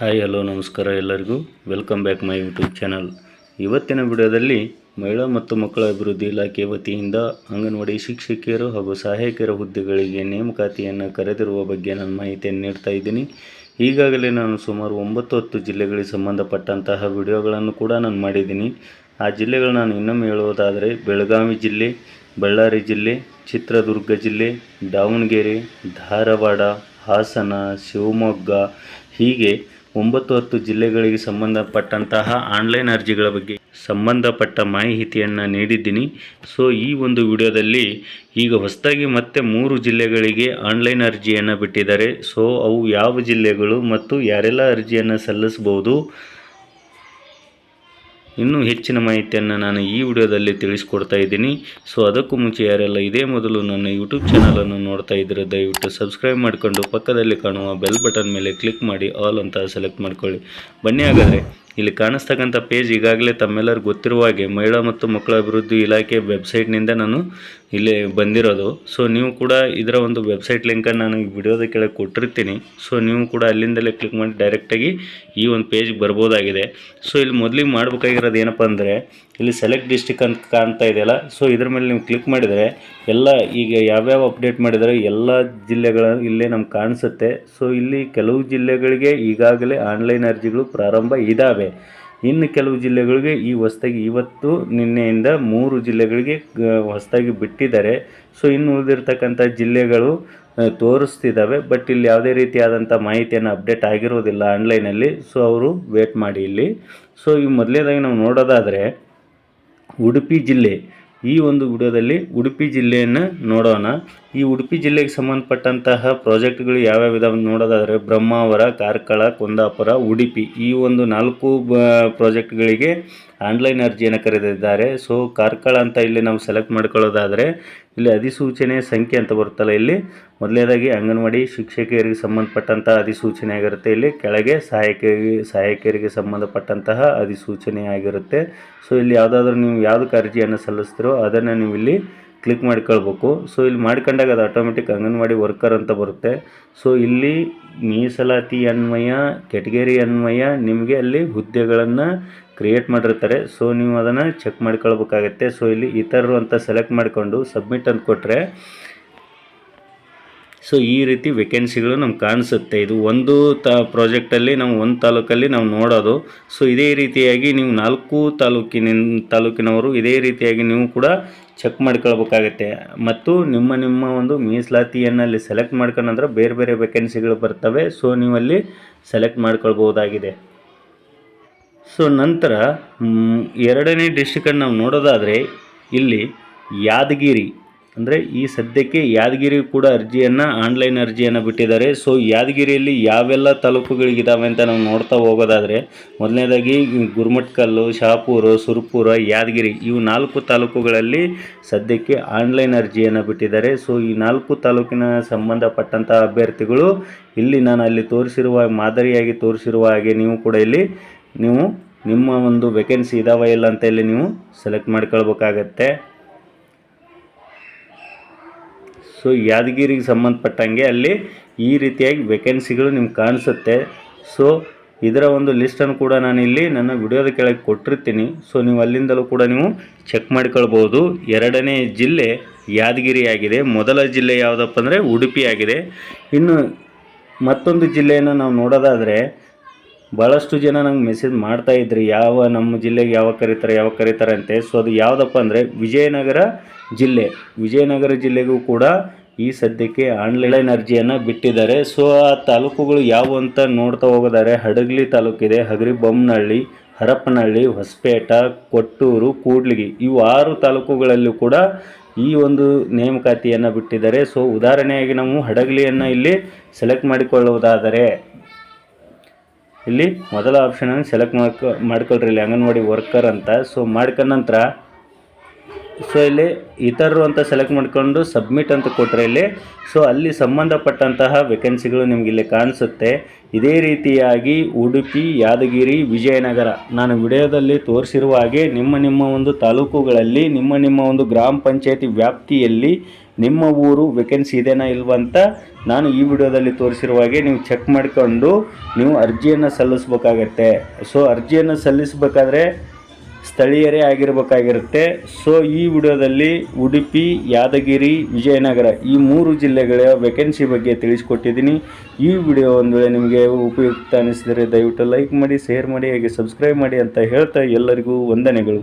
Hi hello ನಮಸ್ಕಾರ ಎಲ್ಲರಿಗೂ. Welcome back my YouTube channel ಇವತ್ತಿನ ವಿಡಿಯೋದಲ್ಲಿ ಮಹಿಳಾ ಮತ್ತು ಮಕ್ಕಳ ಅಭಿವೃದ್ಧಿ ಇಲಾಖೆ ವತಿಯಿಂದ ಅಂಗನವಾಡಿ ಶಿಕ್ಷಕಿಯರು ಹಾಗೂ ಸಹಾಯಕಿಯರ ಹುದ್ದೆಗಳಿಗೆ ನೇಮಕಾತಿಯನ್ನು ಕರೆದಿರುವ ಬಗ್ಗೆ ನಾನು ಮಾಹಿತಿಯನ್ನು ನೀಡ್ತಾ ಇದ್ದೀನಿ. ಈಗಾಗಲೇ ನಾನು ಸುಮಾರು ಒಂಬತ್ತು ಹತ್ತು ಜಿಲ್ಲೆಗಳಿಗೆ ಸಂಬಂಧಪಟ್ಟಂತಹ ವಿಡಿಯೋಗಳನ್ನು ಕೂಡ ನಾನು ಮಾಡಿದ್ದೀನಿ. ಆ ಜಿಲ್ಲೆಗಳು ನಾನು ಇನ್ನೊಮ್ಮೆ ಹೇಳುವುದಾದರೆ ಬೆಳಗಾವಿ ಜಿಲ್ಲೆ, ಬಳ್ಳಾರಿ ಜಿಲ್ಲೆ, ಚಿತ್ರದುರ್ಗ ಜಿಲ್ಲೆ, ದಾವಣಗೆರೆ, ಧಾರವಾಡ, ಹಾಸನ, ಶಿವಮೊಗ್ಗ ಹೀಗೆ ಒಂಬತ್ತು ಹತ್ತು ಜಿಲ್ಲೆಗಳಿಗೆ ಸಂಬಂಧಪಟ್ಟಂತಹ ಆನ್ಲೈನ್ ಅರ್ಜಿಗಳ ಬಗ್ಗೆ ಸಂಬಂಧಪಟ್ಟ ಮಾಹಿತಿಯನ್ನು ನೀಡಿದ್ದೀನಿ. ಸೊ, ಈ ಒಂದು ವಿಡಿಯೋದಲ್ಲಿ ಈಗ ಹೊಸದಾಗಿ ಮತ್ತೆ ಮೂರು ಜಿಲ್ಲೆಗಳಿಗೆ ಆನ್ಲೈನ್ ಅರ್ಜಿಯನ್ನು ಬಿಟ್ಟಿದ್ದಾರೆ. ಸೊ, ಅವು ಯಾವ ಜಿಲ್ಲೆಗಳು ಮತ್ತು ಯಾರೆಲ್ಲ ಅರ್ಜಿಯನ್ನು ಸಲ್ಲಿಸಬಹುದು? ಇನ್ನೂ ಹೆಚ್ಚಿನ ಮಾಹಿತಿಯನ್ನು ನಾನು ಈ ವಿಡಿಯೋದಲ್ಲಿ ತಿಳಿಸ್ಕೊಡ್ತಾ ಇದ್ದೀನಿ. ಸೊ ಅದಕ್ಕೂ ಮುಂಚೆ ಯಾರೆಲ್ಲ ಇದೇ ಮೊದಲು ನನ್ನ ಯೂಟ್ಯೂಬ್ ಚಾನಲನ್ನು ನೋಡ್ತಾ ಇದ್ದರೆ ದಯವಿಟ್ಟು ಸಬ್ಸ್ಕ್ರೈಬ್ ಮಾಡಿಕೊಂಡು ಪಕ್ಕದಲ್ಲಿ ಕಾಣುವ ಬೆಲ್ ಬಟನ್ ಮೇಲೆ ಕ್ಲಿಕ್ ಮಾಡಿ ಆಲ್ ಅಂತ ಸೆಲೆಕ್ಟ್ ಮಾಡ್ಕೊಳ್ಳಿ. ಬನ್ನಿ ಹಾಗಾದರೆ. ಇಲ್ಲಿ ಕಾಣಿಸ್ತಕ್ಕಂಥ ಪೇಜ್ ಈಗಾಗಲೇ ತಮ್ಮೆಲ್ಲರಿಗೂ ಗೊತ್ತಿರುವ ಹಾಗೆ ಮಹಿಳಾ ಮತ್ತು ಮಕ್ಕಳ ಅಭಿವೃದ್ಧಿ ಇಲಾಖೆ ವೆಬ್ಸೈಟ್ನಿಂದ ನಾನು ಇಲ್ಲಿ ಬಂದಿರೋದು. ಸೊ ನೀವು ಕೂಡ ಇದರ ಒಂದು ವೆಬ್ಸೈಟ್ ಲಿಂಕನ್ನು ನಾನು ವಿಡಿಯೋದ ಕೆಳಗೆ ಕೊಟ್ಟಿರ್ತೀನಿ. ಸೊ ನೀವು ಕೂಡ ಅಲ್ಲಿಂದಲೇ ಕ್ಲಿಕ್ ಮಾಡಿ ಡೈರೆಕ್ಟಾಗಿ ಈ ಒಂದು ಪೇಜ್ಗೆ ಬರ್ಬೋದಾಗಿದೆ. ಸೊ ಇಲ್ಲಿ ಮೊದಲಿಗೆ ಮಾಡಬೇಕಾಗಿರೋದು ಏನಪ್ಪ ಅಂದರೆ ಇಲ್ಲಿ ಸೆಲೆಕ್ಟ್ ಡಿಸ್ಟಿಕ್ ಅಂತ ಕಾಣ್ತಾ ಇದೆಯಲ್ಲ ಸೊ ಇದ್ರ ಮೇಲೆ ನೀವು ಕ್ಲಿಕ್ ಮಾಡಿದರೆ ಎಲ್ಲ ಈಗ ಯಾವ್ಯಾವ ಅಪ್ಡೇಟ್ ಮಾಡಿದರೆ ಎಲ್ಲ ಜಿಲ್ಲೆಗಳ ಇಲ್ಲೇ ನಮ್ಗೆ ಕಾಣಿಸುತ್ತೆ. ಸೊ ಇಲ್ಲಿ ಕೆಲವು ಜಿಲ್ಲೆಗಳಿಗೆ ಈಗಾಗಲೇ ಆನ್ಲೈನ್ ಅರ್ಜಿಗಳು ಪ್ರಾರಂಭ ಇದ್ದಾವೆ ಇನ್ನು ಕೆಲವು ಜಿಲ್ಲೆಗಳಿಗೆ ಈ ಹೊಸದಾಗಿ ಇವತ್ತು ನಿನ್ನೆಯಿಂದ ಮೂರು ಜಿಲ್ಲೆಗಳಿಗೆ ಹೊಸದಾಗಿ ಬಿಟ್ಟಿದ್ದಾರೆ. ಸೊ ಇನ್ನು ಉಳಿದಿರ್ತಕ್ಕಂಥ ಜಿಲ್ಲೆಗಳು ತೋರಿಸ್ತಿದ್ದಾವೆ ಬಟ್ ಇಲ್ಲಿ ಯಾವುದೇ ರೀತಿಯಾದಂಥ ಮಾಹಿತಿಯನ್ನು ಅಪ್ಡೇಟ್ ಆಗಿರೋದಿಲ್ಲ ಆನ್ಲೈನಲ್ಲಿ ಸೊ ಅವರು ವೇಟ್ ಮಾಡಿ ಇಲ್ಲಿ. ಸೊ ಈ ಮೊದಲನೇದಾಗಿ ನಾವು ನೋಡೋದಾದರೆ ಉಡುಪಿ ಜಿಲ್ಲೆ. ಈ ಒಂದು ವಿಡಿಯೋದಲ್ಲಿ ಉಡುಪಿ ಜಿಲ್ಲೆಯನ್ನು ನೋಡೋಣ. ಈ ಉಡುಪಿ ಜಿಲ್ಲೆಗೆ ಸಂಬಂಧಪಟ್ಟಂತಹ ಪ್ರಾಜೆಕ್ಟ್ಗಳು ಯಾವ್ಯಾವ ಇದಾವೆ ನೋಡೋದಾದರೆ ಬ್ರಹ್ಮಾವರ, ಕಾರ್ಕಳ, ಕುಂದಾಪುರ, ಉಡುಪಿ ಈ ಒಂದು ನಾಲ್ಕು ಪ್ರಾಜೆಕ್ಟ್ಗಳಿಗೆ ಆನ್ಲೈನ್ ಅರ್ಜಿಯನ್ನು ಕರೆದಿದ್ದಾರೆ. ಸೊ ಕಾರ್ಕಳ ಅಂತ ಇಲ್ಲಿ ನಾವು ಸೆಲೆಕ್ಟ್ ಮಾಡ್ಕೊಳ್ಳೋದಾದರೆ ಇಲ್ಲಿ ಅಧಿಸೂಚನೆ ಸಂಖ್ಯೆ ಅಂತ ಬರುತ್ತಲ್ಲ ಇಲ್ಲಿ. ಮೊದಲನೇದಾಗಿ ಅಂಗನವಾಡಿ ಶಿಕ್ಷಕಿಯರಿಗೆ ಸಂಬಂಧಪಟ್ಟಂತಹ ಅಧಿಸೂಚನೆ ಆಗಿರುತ್ತೆ. ಇಲ್ಲಿ ಕೆಳಗೆ ಸಹಾಯಕಿಯರಿಗೆ ಸಹಾಯಕಿಯರಿಗೆ ಸಂಬಂಧಪಟ್ಟಂತಹ ಅಧಿಸೂಚನೆ ಆಗಿರುತ್ತೆ. ಸೊ ಇಲ್ಲಿ ಯಾವುದಾದ್ರೂ ನೀವು ಯಾವುದಕ್ಕೆ ಅರ್ಜಿಯನ್ನು ಸಲ್ಲಿಸ್ತೀರೋ ಅದನ್ನು ನೀವು ಇಲ್ಲಿ ಕ್ಲಿಕ್ ಮಾಡ್ಕೊಳ್ಬೇಕು. ಸೊ ಇಲ್ಲಿ ಮಾಡ್ಕೊಂಡಾಗ ಅದು ಆಟೋಮೆಟಿಕ್ ಅಂಗನವಾಡಿ ವರ್ಕರ್ ಅಂತ ಬರುತ್ತೆ. ಸೊ ಇಲ್ಲಿ ಮೀಸಲಾತಿ ಅನ್ವಯ ಕೆಟಗರಿ ಅನ್ವಯ, ನಿಮಗೆ ಅಲ್ಲಿ ಹುದ್ದೆಗಳನ್ನು ಕ್ರಿಯೇಟ್ ಮಾಡಿರ್ತಾರೆ. ಸೊ ನೀವು ಅದನ್ನು ಚೆಕ್ ಮಾಡ್ಕೊಳ್ಬೇಕಾಗತ್ತೆ. ಸೊ ಇಲ್ಲಿ ಇತರರು ಅಂತ ಸೆಲೆಕ್ಟ್ ಮಾಡಿಕೊಂಡು ಸಬ್ಮಿಟ್ ಅಂತ ಕೊಟ್ಟರೆ ಸೊ ಈ ರೀತಿ ವೇಕೆನ್ಸಿಗಳು ನಮ್ಗೆ ಕಾಣಿಸುತ್ತೆ. ಇದು ಒಂದು ತ ಪ್ರಾಜೆಕ್ಟಲ್ಲಿ ನಾವು ಒಂದು ತಾಲೂಕಲ್ಲಿ ನಾವು ನೋಡೋದು. ಸೊ ಇದೇ ರೀತಿಯಾಗಿ ನೀವು ನಾಲ್ಕು ತಾಲೂಕಿನ ತಾಲೂಕಿನವರು ಇದೇ ರೀತಿಯಾಗಿ ನೀವು ಕೂಡ ಚೆಕ್ ಮಾಡ್ಕೊಳ್ಬೇಕಾಗತ್ತೆ. ಮತ್ತು ನಿಮ್ಮ ನಿಮ್ಮ ಒಂದು ಮೀಸಲಾತಿಯನ್ನು ಅಲ್ಲಿ ಸೆಲೆಕ್ಟ್ ಮಾಡ್ಕೊಂಡ್ರೆ ಬೇರೆ ಬೇರೆ ವೇಕೆನ್ಸಿಗಳು ಬರ್ತವೆ. ಸೊ ನೀವು ಅಲ್ಲಿ ಸೆಲೆಕ್ಟ್ ಮಾಡ್ಕೊಳ್ಬೋದಾಗಿದೆ ಸೊ ನಂತರ ಎರಡನೇ ಡಿಸ್ಟಿಕನ್ನು ನಾವು ನೋಡೋದಾದರೆ, ಇಲ್ಲಿ ಯಾದಗಿರಿ. ಅಂದರೆ ಈ ಸದ್ಯಕ್ಕೆ ಯಾದಗಿರಿ ಕೂಡ ಅರ್ಜಿಯನ್ನು ಆನ್ಲೈನ್ ಅರ್ಜಿಯನ್ನು ಬಿಟ್ಟಿದ್ದಾರೆ. ಸೊ ಯಾದಗಿರಿಯಲ್ಲಿ ಯಾವೆಲ್ಲ ತಾಲೂಕುಗಳಿಗಿದ್ದಾವೆ ಅಂತ ನಾವು ನೋಡ್ತಾ ಹೋಗೋದಾದರೆ, ಮೊದಲನೇದಾಗಿ ಗುರುಮಟ್ಕಲ್ಲು ಶಹಾಪುರ ಸುರ್ಪುರ, ಯಾದಗಿರಿ, ಇವು ನಾಲ್ಕು ತಾಲೂಕುಗಳಲ್ಲಿ ಸದ್ಯಕ್ಕೆ ಆನ್ಲೈನ್ ಅರ್ಜಿಯನ್ನು ಬಿಟ್ಟಿದ್ದಾರೆ. ಸೊ ಈ ನಾಲ್ಕು ತಾಲೂಕಿನ ಸಂಬಂಧಪಟ್ಟಂಥ ಅಭ್ಯರ್ಥಿಗಳು ಇಲ್ಲಿ ನಾನು ಅಲ್ಲಿ ತೋರಿಸಿರುವ ಮಾದರಿಯಾಗಿ ತೋರಿಸಿರುವ ಹಾಗೆ ನೀವು ಕೂಡ ಇಲ್ಲಿ ನೀವು ನಿಮ್ಮ ಒಂದು ವೇಕೆನ್ಸಿ ಇದಾವ ಇಲ್ಲ ಅಂತ ಇಲ್ಲಿ ನೀವು ಸೆಲೆಕ್ಟ್ ಮಾಡ್ಕೊಳ್ಬೇಕಾಗತ್ತೆ. ಸೊ ಯಾದಗಿರಿಗೆ ಸಂಬಂಧಪಟ್ಟಂಗೆ ಅಲ್ಲಿ ಈ ರೀತಿಯಾಗಿ ವೇಕೆನ್ಸಿಗಳು ನಿಮ್ಗೆ ಕಾಣಿಸುತ್ತೆ. ಸೊ ಇದರ ಒಂದು ಲಿಸ್ಟನ್ನು ಕೂಡ ನಾನು ಇಲ್ಲಿ ನನ್ನ ವಿಡಿಯೋದ ಕೆಳಗೆ ಕೊಟ್ಟಿರ್ತೀನಿ. ಸೊ ನೀವು ಅಲ್ಲಿಂದಲೂ ಕೂಡ ನೀವು ಚೆಕ್ ಮಾಡಿಕೊಳ್ಬೋದು. ಎರಡನೇ ಜಿಲ್ಲೆ ಯಾದಗಿರಿ ಆಗಿದೆ ಮೊದಲ ಜಿಲ್ಲೆ ಯಾವುದಪ್ಪ ಅಂದರೆ ಉಡುಪಿ ಆಗಿದೆ ಇನ್ನು ಮತ್ತೊಂದು ಜಿಲ್ಲೆಯನ್ನು ನಾವು ನೋಡೋದಾದರೆ ಭಾಳಷ್ಟು ಜನ ನಂಗೆ ಮೆಸೇಜ್ ಮಾಡ್ತಾ ಇದ್ರಿ. ಯಾವ ನಮ್ಮ ಜಿಲ್ಲೆಗೆ ಯಾವಾಗ ಕರೀತಾರೆ ಯಾವಾಗ ಕರೀತಾರೆ ಅಂತೆ ಸೊ ಅದು ಯಾವುದಪ್ಪ ಅಂದರೆ ವಿಜಯನಗರ ಜಿಲ್ಲೆ. ವಿಜಯನಗರ ಜಿಲ್ಲೆಗೂ ಕೂಡ ಈ ಸದ್ಯಕ್ಕೆ ಆನ್ಲೈನ್ ಅರ್ಜಿಯನ್ನು ಬಿಟ್ಟಿದ್ದಾರೆ. ಸೊ ಆ ತಾಲೂಕುಗಳು ಯಾವ ಅಂತ ನೋಡ್ತಾ ಹೋಗೋದಾರೆ ಹಡಗಲಿ ತಾಲೂಕಿದೆ ಹಗರಿ ಹಗರಿಬೊಮ್ಮನಹಳ್ಳಿ ಹರಪನಹಳ್ಳಿ, ಹೊಸಪೇಟ, ಕೊಟ್ಟೂರು, ಕೂಡ್ಲಿಗಿ ಇವು ಆರು ತಾಲೂಕುಗಳಲ್ಲೂ ಕೂಡ ಈ ಒಂದು ನೇಮಕಾತಿಯನ್ನು ಬಿಟ್ಟಿದ್ದಾರೆ. ಸೊ ಉದಾಹರಣೆಯಾಗಿ ನಾವು ಹಡಗಲಿಯನ್ನು ಇಲ್ಲಿ ಸೆಲೆಕ್ಟ್ ಮಾಡಿಕೊಳ್ಳುವುದಾದರೆ ಇಲ್ಲಿ ಮೊದಲ ಆಪ್ಷನನ್ನು ಸೆಲೆಕ್ಟ್ ಮಾಡ್ಕೊ ಮಾಡ್ಕೊಳ್ರಿ ಇಲ್ಲಿ ಅಂಗನವಾಡಿ ವರ್ಕರ್ ಅಂತ. ಸೊ ಮಾಡ್ಕೊಂಡ ನಂತರ ಸೊ ಇಲ್ಲಿ ಇತರರು ಅಂತ ಸೆಲೆಕ್ಟ್ ಮಾಡಿಕೊಂಡು ಸಬ್ಮಿಟ್ ಅಂತ ಕೊಟ್ಟರೆ ಇಲ್ಲಿ ಸೊ ಅಲ್ಲಿ ಸಂಬಂಧಪಟ್ಟಂತಹ ವೇಕೆನ್ಸಿಗಳು ನಿಮ್ಗೆ ಇಲ್ಲಿ ಕಾಣಿಸುತ್ತೆ. ಇದೇ ರೀತಿಯಾಗಿ ಉಡುಪಿ, ಯಾದಗಿರಿ, ವಿಜಯನಗರ ನಾನು ವಿಡಿಯೋದಲ್ಲಿ ತೋರಿಸಿರುವ ಹಾಗೆ ನಿಮ್ಮ ನಿಮ್ಮ ಒಂದು ತಾಲೂಕುಗಳಲ್ಲಿ, ನಿಮ್ಮ ನಿಮ್ಮ ಒಂದು ಗ್ರಾಮ ಪಂಚಾಯತಿ ವ್ಯಾಪ್ತಿಯಲ್ಲಿ ನಿಮ್ಮ ಊರು ವೇಕೆನ್ಸಿ ಇದೆನಾ ಇಲ್ವಂತ ನಾನು ಈ ವಿಡಿಯೋದಲ್ಲಿ ತೋರಿಸಿರುವ ಹಾಗೆ ನೀವು ಚೆಕ್ ಮಾಡಿಕೊಂಡು ನೀವು ಅರ್ಜಿಯನ್ನು ಸಲ್ಲಿಸ್ಬೇಕಾಗತ್ತೆ. ಸೊ ಅರ್ಜಿಯನ್ನು ಸಲ್ಲಿಸಬೇಕಾದ್ರೆ ಸ್ಥಳೀಯರೇ ಆಗಿರಬೇಕಾಗಿರುತ್ತೆ. ಸೊ ಈ ವಿಡಿಯೋದಲ್ಲಿ ಉಡುಪಿ, ಯಾದಗಿರಿ, ವಿಜಯನಗರ ಈ ಮೂರು ಜಿಲ್ಲೆಗಳ ವೇಕೆನ್ಸಿ ಬಗ್ಗೆ ತಿಳಿಸ್ಕೊಟ್ಟಿದ್ದೀನಿ. ಈ ವಿಡಿಯೋ ಒಂದು ವೇಳೆ ನಿಮಗೆ ಉಪಯುಕ್ತ ಅನಿಸಿದರೆ ದಯವಿಟ್ಟು ಲೈಕ್ ಮಾಡಿ ಶೇರ್ ಮಾಡಿ, ಹಾಗೆ ಸಬ್ಸ್ಕ್ರೈಬ್ ಮಾಡಿ ಅಂತ ಹೇಳ್ತಾ ಎಲ್ಲರಿಗೂ ವಂದನೆಗಳು.